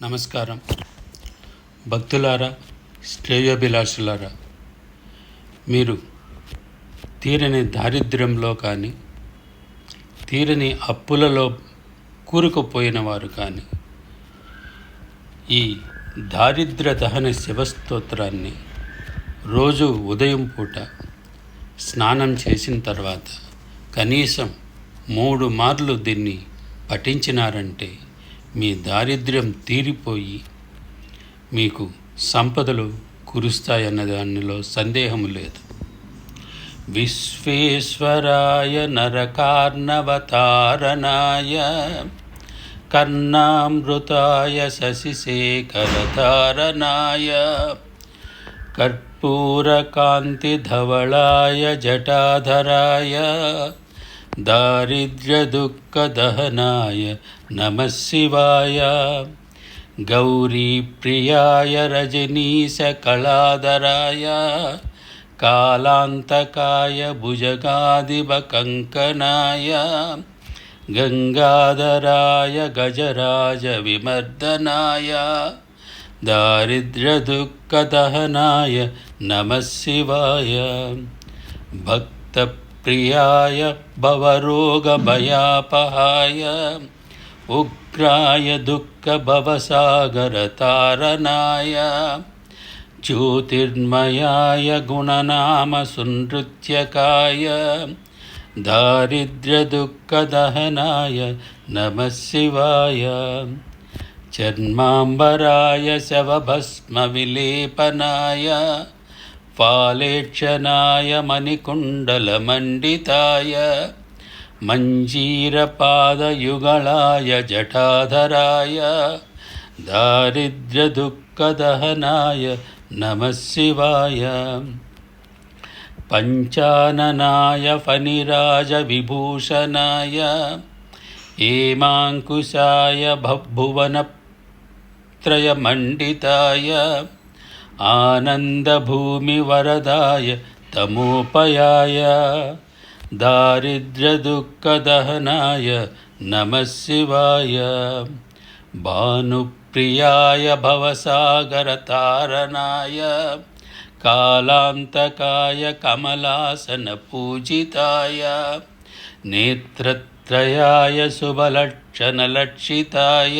నమస్కారం. భక్తులారా శ్రేయోభిలాషులారా మీరు తీరని దారిద్ర్యంలో కానీ తీరని అప్పులలో కూరుకుపోయిన వారు కానీ ఈ దారిద్ర దహన శివస్తోత్రాన్ని రోజు ఉదయం పూట స్నానం చేసిన తర్వాత కనీసం మూడు మార్లు దీన్ని పఠించినారంటే మీ దారిద్ర్యం తీరిపోయి మీకు సంపదలు కురుస్తాయన్న దానిలో సందేహం లేదు. విశ్వేశ్వరాయ నరకార్ణవతారణాయ కర్ణామృతాయ శశిశేఖరధారణాయ కర్పూరకాంతిధవళాయ జటాధరాయ दारिद्र्यदुःखदहनाय नमः शिवाय गौरीप्रियाय रजनीशकलाधराय कालान्तकाय भुजगादिवकङ्कनाय गङ्गाधराय गजराजविमर्दनाय दारिद्र्यदुःखदहनाय नमः शिवाय भक्त प्रियाय भवरोगभयापहाय उग्राय दुःखभवसागरतारणाय ज्योतिर्मयाय गुणनामसुनृत्यकाय दारिद्र्यदुःखदहनाय नमः शिवाय चर्माम्बराय शवभस्मविलेपनाय फालेक्षणाय मणिकुण्डलमण्डिताय मञ्जीरपादयुगलाय जटाधराय दारिद्र्यदुःखदहनाय नमः शिवाय पञ्चाननाय फणिराजविभूषणाय हेमाङ्कुशाय भुवनत्रयमण्डिताय आनन्दभूमिवरदाय तमोपयाय दारिद्र्यदुःखदहनाय नमः शिवाय भानुप्रियाय भवसागरतारणाय कालान्तकाय कमलासनपूजिताय नेत्रत्रयाय शुभलक्षणलक्षिताय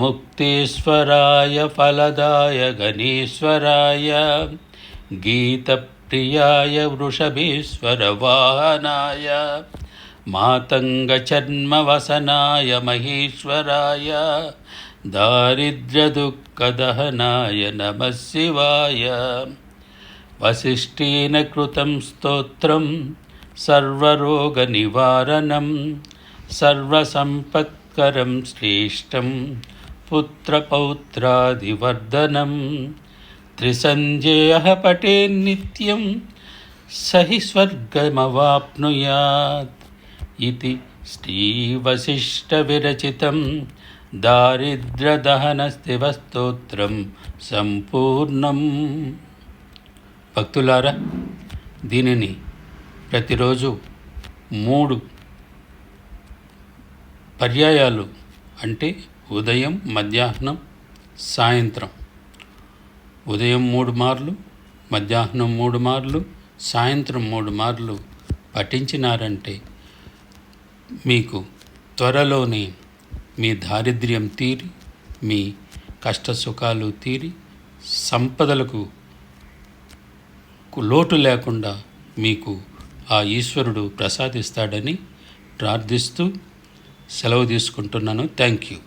मुक्तेश्वराय फलदाय गणेश्वराय गीतप्रियाय वृषभेश्वरवाहनाय मातङ्गचर्मवसनाय महेश्वराय दारिद्र्यदुःखदहनाय नमः शिवाय वसिष्ठेन कृतं स्तोत्रं सर्वरोगनिवारणं सर्वसम्पत्करं श्रेष्ठं पुत्रपौत्रादिवर्धनं त्रिसञ्जयः पठेन्नित्यं स हि स्वर्गमवाप्नुयात् इति श्रीवसिष्ठविरचितं దారిద్ర్యదహనస్తివస్తోత్రం సంపూర్ణం భక్తులారా దీనిని ప్రతిరోజు మూడు పర్యాయాలు అంటే ఉదయం మధ్యాహ్నం సాయంత్రం. ఉదయం మూడు మార్లు మధ్యాహ్నం మూడు మార్లు సాయంత్రం మూడు మార్లు పఠించినారంటే మీకు త్వరలోనే మీ దారిద్ర్యం తీరి మీ కష్ట సుఖాలు తీరి సంపదలకు లోటు లేకుండా మీకు ఆ ఈశ్వరుడు ప్రసాదిస్తాడని ప్రార్థిస్తూ సెలవు తీసుకుంటున్నాను. Thank you.